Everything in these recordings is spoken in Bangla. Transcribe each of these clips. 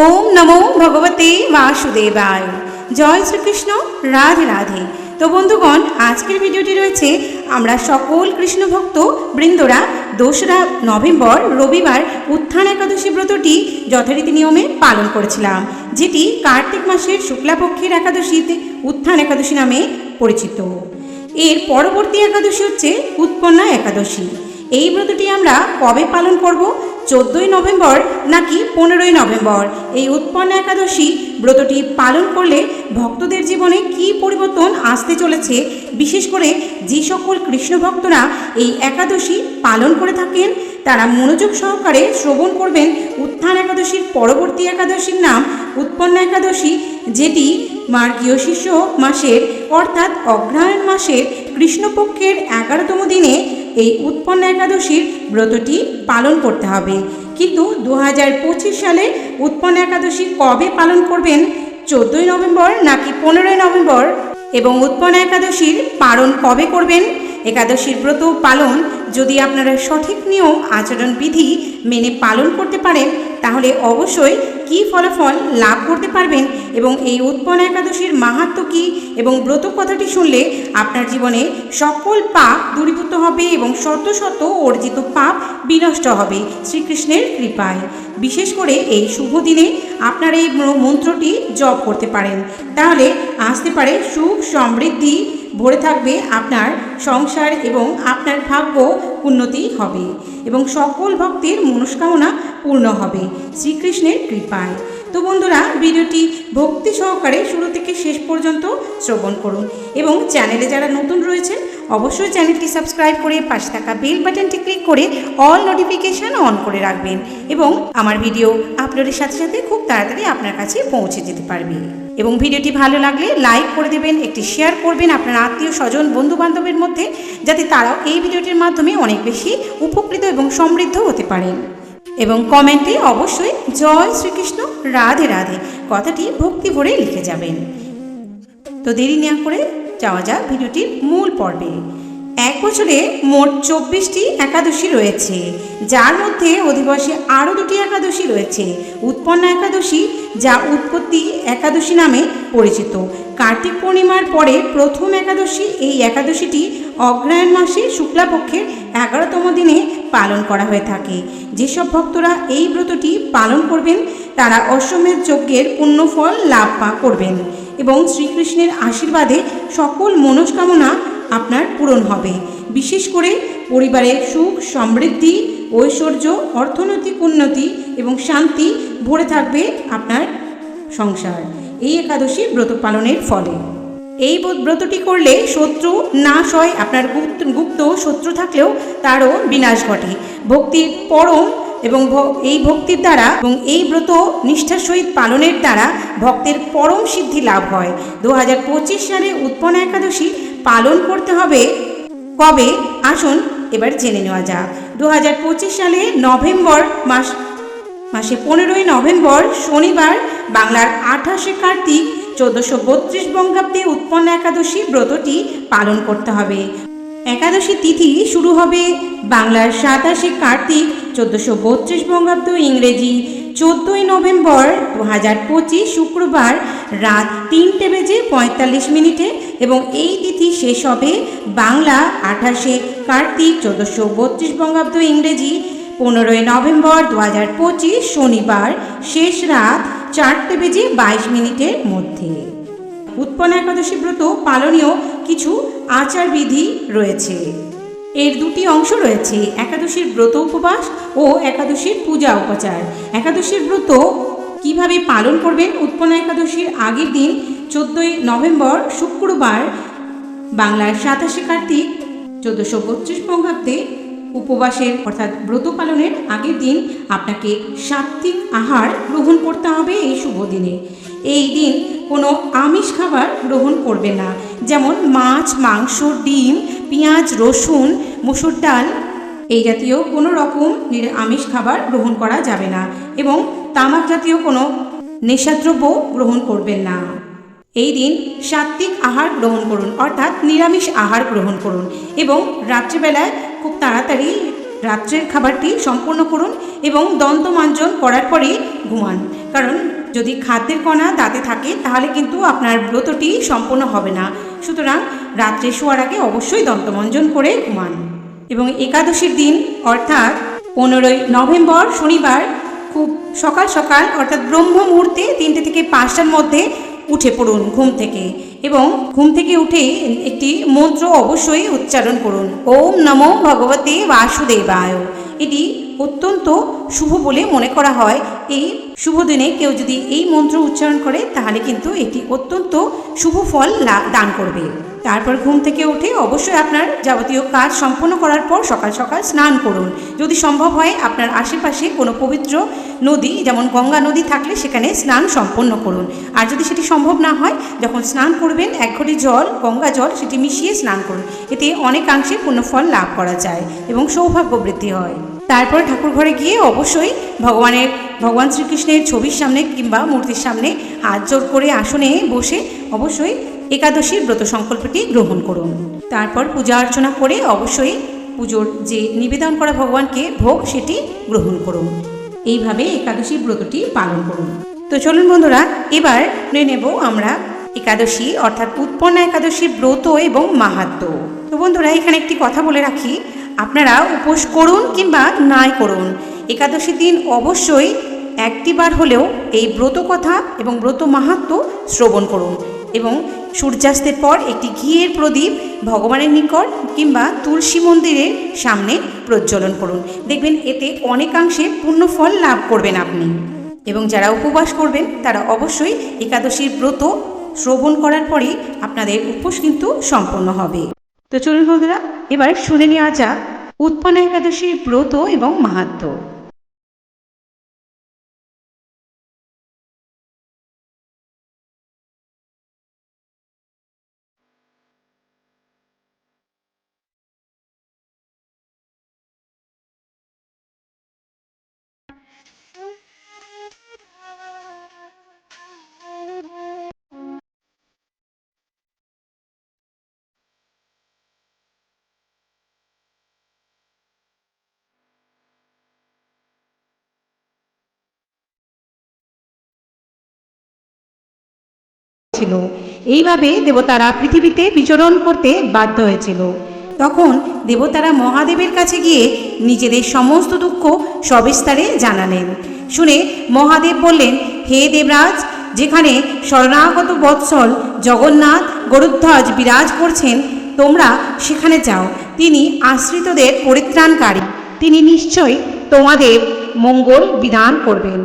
ওম নমো ভগবতে বাসুদেবায়। জয় শ্রীকৃষ্ণ, রাধে রাধে। তো বন্ধুগণ, আজকের ভিডিওটি রয়েছে আমরা সকল কৃষ্ণ ভক্ত বৃন্দরা দোসরা নভেম্বর রবিবার উত্থান একাদশী ব্রতটি যথারীতি নিয়মে পালন করেছিলাম, যেটি কার্তিক মাসের শুক্লাপক্ষের একাদশীতে উত্থান একাদশী নামে পরিচিত। এর পরবর্তী একাদশী হচ্ছে উৎপন্না একাদশী। এই ব্রতটি আমরা কবে পালন করব চোদ্দোই নভেম্বর নাকি পনেরোই নভেম্বর? এই উৎপন্ন একাদশী ব্রতটি পালন করলে ভক্তদের জীবনে কি পরিবর্তন আসতে চলেছে? বিশেষ করে যে সকল কৃষ্ণ ভক্তরা এই একাদশী পালন করে থাকেন, তারা মনোযোগ সহকারে শ্রবণ করবেন উত্থান একাদশীর পরবর্তী একাদশীর নাম উৎপন্ন একাদশী, যেটি মার্গীয় শিষ্য মাসের, অর্থাৎ অগ্রহায়ণ মাসের কৃষ্ণপক্ষের এগারোতম দিনে এই উৎপন্ন একাদশীর ব্রতটি পালন করতে হবে। কিন্তু দু হাজার পঁচিশ সালে উৎপন্ন একাদশী কবে পালন করবেন? চোদ্দোই নভেম্বর নাকি পনেরোই নভেম্বর? এবং উৎপন্ন একাদশীর পালন কবে করবেন? একাদশীর ব্রত পালন যদি আপনারা সঠিক নিয়ম, আচরণ বিধি মেনে পালন করতে পারেন, তাহলে অবশ্যই কি ফলাফল লাভ করতে পারবেন এবং এই উৎপন্ন একাদশীর মাহাত্ম কী এবং ব্রত কথাটি শুনলে আপনার জীবনে সকল পাপ দূরীভূত হবে এবং শত শত অর্জিত পাপ বিনষ্ট হবে। শ্রীকৃষ্ণের কৃপায়। বিশেষ করে এই শুভ দিনে আপনার এই মন্ত্রটি জপ করতে পারেন। তাহলে আসতে পারে সুখ, সমৃদ্ধি, ভরে থাকবে আপনার সংসার এবং আপনার ভাগ্য উন্নতি হবে এবং সকল ভক্তের মনস্কামনা পূর্ণ হবে। শ্রীকৃষ্ণের কৃপায়। তো বন্ধুরা, ভিডিওটি ভক্তি সহকারে শুরু থেকে শেষ পর্যন্ত শ্রবণ করুন এবং চ্যানেলে যারা নতুন রয়েছেন, অবশ্যই চ্যানেলটি সাবস্ক্রাইব করে পাশে থাকা বেল বাটনটি ক্লিক করে অল নোটিফিকেশান অন করে রাখবেন এবং আমার ভিডিও আপলোডের সাথে সাথে খুব তাড়াতাড়ি আপনার কাছে পৌঁছে যেতে পারবে। এবং ভিডিওটি ভালো লাগলে লাইক করে দেবেন, একটি শেয়ার করবেন আপনার আত্মীয়, স্বজন বন্ধু বান্ধবের মধ্যে, যাতে তারাও এই ভিডিওটির মাধ্যমে অনেক বেশি উপকৃত এবং সমৃদ্ধ হতে পারেন। এবং কমেন্টে অবশ্যই জয় শ্রীকৃষ্ণ, রাধে রাধে। কথাটি ভক্তি ভরে লিখে যাবেন। তো দেরি না করে যাওয়া যাক ভিডিওটির মূল পর্বে। এক বছরে মোট চব্বিশটি একাদশী রয়েছে। যার মধ্যে অধিবাসী আরও দুটি একাদশী রয়েছে। উৎপন্ন একাদশী, যা উৎপত্তি একাদশী নামে পরিচিত। কার্তিক পূর্ণিমার পরে প্রথম একাদশী এই একাদশীটি অগ্রহায়ণ মাসে শুক্লাপক্ষের এগারোতম দিনে পালন করা হয়ে থাকে। যেসব ভক্তরা এই ব্রতটি পালন করবেন, তারা অশ্বমেধ যজ্ঞের পুণ্যফল লাভ করবেন এবং শ্রীকৃষ্ণের আশীর্বাদে সকল মনস্কামনা আপনার পূরণ হবে। বিশেষ করে পরিবারের সুখ, সমৃদ্ধি, ঐশ্বর্য, অর্থনৈতিক উন্নতি এবং শান্তি ভরে থাকবে আপনার সংসার। এই একাদশী ব্রত পালনের ফলে। এই ব্রতটি করলে শত্রু নাশ হয়। আপনার গুপ্ত গুপ্ত শত্রু থাকলেও তারও বিনাশ ঘটে। ভক্তির পরম এবং এই ভক্তির দ্বারা এবং এই ব্রত নিষ্ঠার সহিত পালনের দ্বারা ভক্তের পরম সিদ্ধি লাভ হয়। দু হাজার পঁচিশ সালে উৎপন্ন একাদশী পালন করতে হবে। কবে? আসুন এবার জেনে নেওয়া যাক। দু হাজার পঁচিশ সালে নভেম্বর মাস, মাসে পনেরোই নভেম্বর শনিবার বাংলার আঠাশে কার্তিক চোদ্দোশো বত্রিশ বঙ্গাব্দে উৎপন্ন একাদশী ব্রতটি পালন করতে হবে। একাদশী তিথি শুরু হবে বাংলার সাতাশে কার্তিক চোদ্দোশো বত্রিশ বঙ্গাব্দ ইংরেজি, চোদ্দোই নভেম্বর দু হাজার পঁচিশ শুক্রবার রাত তিনটে বেজে পঁয়তাল্লিশ মিনিটে এবং এই তিথি শেষ হবে বাংলা আঠাশে কার্তিক, চোদ্দোশো বত্রিশ বঙ্গাব্দ ইংরেজি, পনেরোই নভেম্বর দু হাজার পঁচিশ শনিবার শেষ রাত চারটে বেজে বাইশ মিনিটের মধ্যে। উৎপন্ন একাদশী ব্রত পালনীয় কিছু আচারবিধি রয়েছে। এর দুটি অংশ রয়েছে, একাদশীর ব্রত উপবাস ও একাদশীর পূজা উপাচার। একাদশীর ব্রত কীভাবে পালন করবেন? উৎপন্ন একাদশীর আগের দিন, চোদ্দোই নভেম্বর, শুক্রবার, বাংলার সাতাশে কার্তিক, চোদ্দোশো বত্রিশ বঙ্গাব্দে উপবাসের অর্থাৎ ব্রত পালনের আগের দিন আপনাকে সাত্ত্বিক আহার গ্রহণ করতে হবে এই শুভ দিনে। এই দিন কোনো আমিষ খাবার গ্রহণ করবে না। যেমন মাছ, মাংস, ডিম, পেঁয়াজ, রসুন, মুসুর ডাল, এই জাতীয় কোনো রকম আমিষ খাবার গ্রহণ করা যাবে না এবং তামাক জাতীয় কোনো নেশাদ্রব্য গ্রহণ করবেন না। এই দিন সাত্ত্বিক আহার গ্রহণ করুন, অর্থাৎ নিরামিষ আহার গ্রহণ করুন এবং রাত্রিবেলায় খুব তাড়াতাড়ি রাত্রের খাবারটি সম্পূর্ণ করুন এবং দন্তমাঞ্জন করার পরেই ঘুমান। কারণ যদি খাদ্যের কণা দাঁতে থাকে, তাহলে কিন্তু আপনার ব্রতটি সম্পূর্ণ হবে না। সুতরাং রাত্রে শোয়ার আগে অবশ্যই দন্তমঞ্জন করে ঘুমান। এবং একাদশীর দিন, অর্থাৎ পনেরোই নভেম্বর শনিবার, খুব সকাল সকাল, অর্থাৎ ব্রহ্ম মুহূর্তে তিনটে থেকে পাঁচটার মধ্যে উঠে পড়ুন ঘুম থেকে। এবং ঘুম থেকে উঠে একটি মন্ত্র অবশ্যই উচ্চারণ করুন। ওম নমো ভগবতে বাসুদেবায়। এটি অত্যন্ত শুভ বলে মনে করা হয়। এই শুভ দিনে কেউ যদি এই মন্ত্র উচ্চারণ করে, তাহলে কিন্তু এটি অত্যন্ত শুভ ফল দান করবে। তারপর ঘুম থেকে উঠে অবশ্যই আপনার যাবতীয় কাজ সম্পন্ন করার পর সকাল সকাল স্নান করুন। যদি সম্ভব হয় আপনার আশেপাশে কোনো পবিত্র নদী, যেমন গঙ্গা নদী থাকলে সেখানে স্নান সম্পন্ন করুন। আর যদি সেটি সম্ভব না হয়, যখন স্নান করবেন, এক ঘটি জল, গঙ্গা জল সেটি মিশিয়ে স্নান করুন। এতে অনেকাংশে পুণ্যফল লাভ করা যায় এবং সৌভাগ্য বৃদ্ধি হয়। তারপর ঠাকুর ঘরে গিয়ে অবশ্যই ভগবানের, ভগবান শ্রীকৃষ্ণের ছবির সামনে কিংবা মূর্তির সামনে হাত জোর করে আসনে বসে অবশ্যই একাদশীর ব্রত সংকল্পটি গ্রহণ করুন। তারপর পূজা অর্চনা করে অবশ্যই পুজোর যে নিবেদন করা ভগবানকে ভোগ সেটি গ্রহণ করুন। এইভাবে একাদশী ব্রতটি পালন করুন। তো চলুন বন্ধুরা, এবার নেব আমরা একাদশী অর্থাৎ উৎপন্না একাদশীর ব্রত এবং মাহাত্ম। তো বন্ধুরা, এখানে একটি কথা বলে রাখি, আপনারা উপোস করুন কিংবা নাই করুন। একাদশীর দিন অবশ্যই একটিবার হলেও এই ব্রত কথা এবং ব্রত মাহাত্ম শ্রবণ করুন এবং সূর্যাস্তের পর একটি ঘিয়ের প্রদীপ ভগবানের নিকট কিংবা তুলসী মন্দিরের সামনে প্রজ্বলন করুন। দেখবেন এতে অনেকাংশে পুণ্যফল লাভ করবেন আপনি। এবং যারা উপবাস করবেন, তারা অবশ্যই একাদশীর ব্রত শ্রবণ করার পরেই আপনাদের উপোস কিন্তু সম্পন্ন হবে। তো চলুন বন্ধুরা, এবার শুনে নেওয়া যাক উৎপন্ন একাদশীর ব্রত এবং মাহাত্ম্য ছিল এইভাবে দেবতারা পৃথিবীতে বিচরণ করতে বাধ্য হয়েছিল। তখন দেবতারা মহাদেবের কাছে গিয়ে নিজেদের সমস্ত দুঃখ সবিস্তারে জানালেন। শুনে মহাদেব বললেন, হে দেবরাজ, যেখানে শরণাগত বৎসল জগন্নাথ গরুধ্বজ বিরাজ করছেন, তোমরা সেখানে যাও। তিনি আশ্রিতদের পরিত্রাণকারী। তিনি নিশ্চয়ই তোমাদের মঙ্গল বিধান করবেন।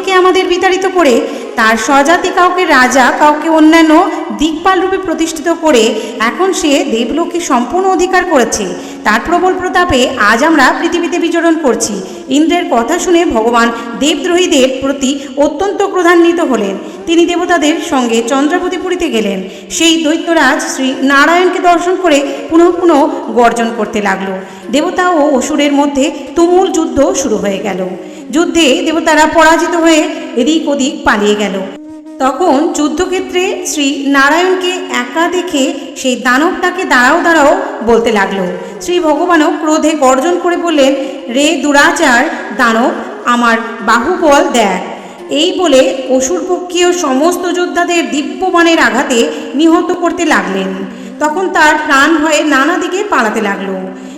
থেকে আমাদের বিতাড়িত করে, তার স্বজাতি কাউকে রাজা, কাউকে অন্যান্য দিকপাল রূপে প্রতিষ্ঠিত করে, এখন সে দেবলোকে সম্পূর্ণ অধিকার করেছে। তার প্রবল প্রতাপে আজ আমরা পৃথিবীতে বিচরণ করছি। ইন্দ্রের কথা শুনে ভগবান দেবদ্রোহীদের প্রতি অত্যন্ত ক্রধান্বিত হলেন। তিনি দেবতাদের সঙ্গে চন্দ্রাবতীপুরীতে গেলেন। সেই দৈত্যরাজ শ্রী নারায়ণকে দর্শন করে পুনঃ পুনঃ গর্জন করতে লাগল। দেবতা ও অসুরের মধ্যে তুমুল যুদ্ধ শুরু হয়ে গেল। যুদ্ধে দেবতারা পরাজিত হয়ে এদিক ওদিক পালিয়ে গেল। তখন যুদ্ধক্ষেত্রে শ্রী নারায়ণকে একা দেখে সেই দানবটাকে দাঁড়াও দাঁড়াও বলতে লাগল। শ্রী ভগবানও ক্রোধে গর্জন করে বললেন, রে দুরাচার দানব, আমার বাহুবল দেখ। এই বলে অসুরপক্ষীয় সমস্ত যোদ্ধাদের দিব্যবানের আঘাতে নিহত করতে লাগলেন। তখন তার প্রাণ ভয়ে নানা দিকে পালাতে লাগল।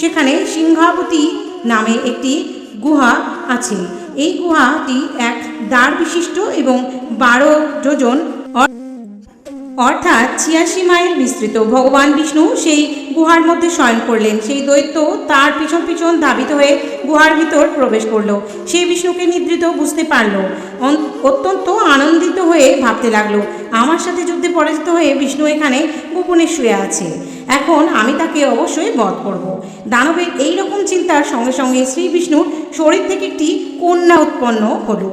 সেখানে সিংহাবতী নামে একটি গুহা আছে। এই গুহাটি এক দ্বার বিশিষ্ট এবং বারো যোজন অর্থাৎ ছিয়াশি মাইল বিস্তৃত। ভগবান বিষ্ণু সেই গুহার মধ্যে শয়ন করলেন। সেই দৈত্য তার পিছন পিছন ধাবিত হয়ে গুহার ভিতর প্রবেশ করল। সেই বিষ্ণুকে নিদ্রিত বুঝতে পারল। অত্যন্ত আনন্দিত হয়ে ভাবতে লাগল, আমার সাথে যুদ্ধে পরাজিত হয়ে বিষ্ণু এখানে গোপনে শুয়ে আছে। এখন আমি তাকে অবশ্যই বধ করব। দানবের এই রকম চিন্তার সঙ্গে সঙ্গে শ্রী বিষ্ণুর শরীর থেকে একটি কন্যা উৎপন্ন হলো।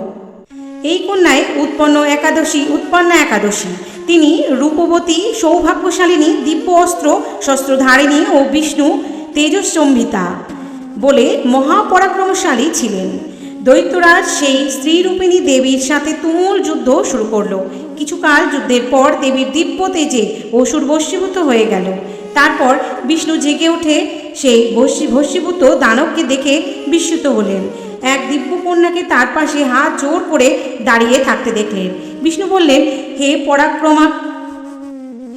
এই কন্যায় উৎপন্ন একাদশী, উৎপন্না একাদশী। তিনি রূপবতী, সৌভাগ্যশালিনী দিব্য অস্ত্র শস্ত্রধারিণী ও বিষ্ণু তেজস্বম্ভিতা বলে মহাপরাক্রমশালী ছিলেন। দৈত্যরাজ সেই স্ত্রীরূপিণী দেবীর সাথে তুমুল যুদ্ধ শুরু করল। কিছুকাল যুদ্ধের পর দেবীর দিব্য তেজে অসুর বশীভূত হয়ে গেল। তারপর বিষ্ণু জেগে উঠে সেই ভস্মী ভস্মীভূত দানবকে দেখে বিস্মিত হলেন। এক দিব্য কন্যাকে তার পাশে হাত জোর করে দাঁড়িয়ে থাকতে দেখলেন। বিষ্ণু বললেন, হে পরাক্রমা,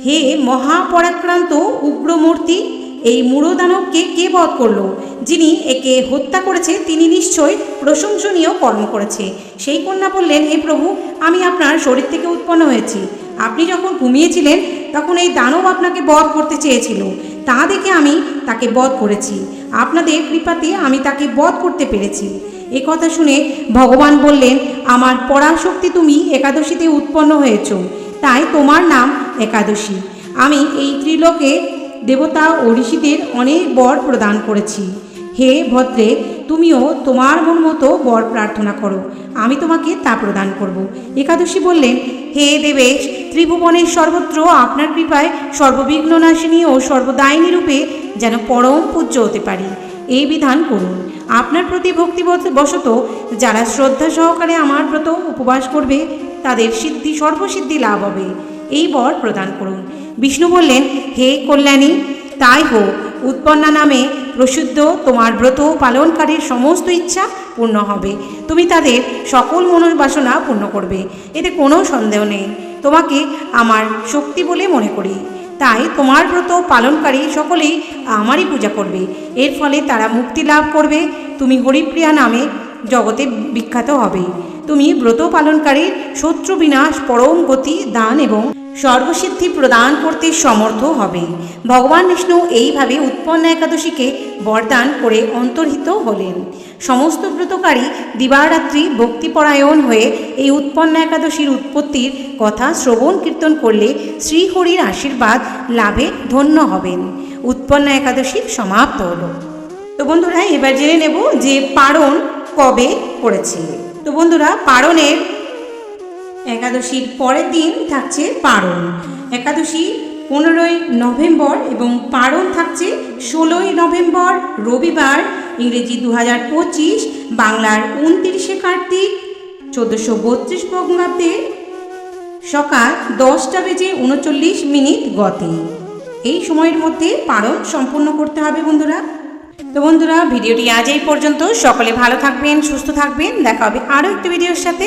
হে মহাপরাক্রান্ত উগ্রমূর্তি, এই মূঢ়দানবকে কে বধ করল? যিনি একে হত্যা করেছে, তিনি নিশ্চয় প্রশংসনীয় কর্ম করেছে। সেই কন্যা বললেন, হে প্রভু, আমি আপনার শরীর থেকে উৎপন্ন হয়েছি। আপনি যখন ঘুমিয়েছিলেন, তখন এই দানব আপনাকে বধ করতে চেয়েছিল। তা দেখে আমি তাকে বধ করেছি। আপনাদের কৃপাতে আমি তাকে বধ করতে পেরেছি। এ কথা শুনে ভগবান বললেন, আমার পরাশক্তি তুমি একাদশীতে উৎপন্ন হয়েছ। তাই তোমার নাম একাদশী। আমি এই ত্রিলোকে দেবতা ও ঋষিদের অনেক বর প্রদান করেছি। হে ভদ্রে, তুমিও তোমার মন মতো বর প্রার্থনা করো। আমি তোমাকে তা প্রদান করব। একাদশী বললেন হে দেবেশ ত্রিভুবনের সর্বত্র আপনার কৃপায় সর্ববিঘ্ন নাশিনী ও সর্বদায়িনী রূপে যেন পরম পূজ্য হতে পারি। এই বিধান করুন। আপনার প্রতি ভক্তি বশত যারা শ্রদ্ধা সহকারে আমার ব্রত উপবাস করবে, তাদের সিদ্ধি সর্বসিদ্ধি লাভ হবে। এই বর প্রদান করুন। বিষ্ণু বললেন, হে কল্যাণী তাই হোক, উৎপন্না নামে প্রসিদ্ধ তোমার ব্রত পালনকারীর সমস্ত ইচ্ছা পূর্ণ হবে। তুমি তাদের সকল মনোবাসনা পূর্ণ করবে, এতে কোনো সন্দেহ নেই। তোমাকে আমার শক্তি বলে মনে করি। তাই তোমার ব্রত পালনকারী সকলেই আমারই পূজা করবে। এর ফলে তারা মুক্তি লাভ করবে। তুমি হরিপ্রিয়া নামে জগতে বিখ্যাত হবে। তুমি ব্রত পালনকারীর শত্রু বিনাশ, পরম গতি, দান এবং সর্বসিদ্ধি প্রদান করতে সমর্থ হবে। ভগবান বিষ্ণু এইভাবে উৎপন্ন একাদশীকে বরদান করে অন্তর্হিত হলেন। সমস্ত ব্রতকারী দিবারাত্রি ভক্তিপরায়ণ হয়ে এই উৎপন্ন একাদশীর উৎপত্তির কথা শ্রবণ কীর্তন করলে শ্রীহরির আশীর্বাদ লাভে ধন্য হবেন। উৎপন্ন একাদশী সমাপ্ত হলো। তো বন্ধুরা, এবার জেনে নেব যে পারণ কবে পড়েছে তো বন্ধুরা, পারণের একাদশীর পরের দিন থাকছে পারণ। একাদশী পনেরোই নভেম্বর এবং পারণ থাকছে ষোলোই নভেম্বর, রবিবার, ইংরেজি দু হাজার পঁচিশ, বাংলার উনতিরিশে কার্তিক, চোদ্দোশো বত্রিশ বঙ্গাব্দে সকাল দশটা বেজে উনচল্লিশ মিনিট গতে। এই সময়ের মধ্যে পারণ সম্পূর্ণ করতে হবে বন্ধুরা। তো বন্ধুরা, ভিডিওটি আজ এই পর্যন্ত। সকলে ভালো থাকবেন, সুস্থ থাকবেন। দেখা হবে আরও একটি ভিডিওর সাথে।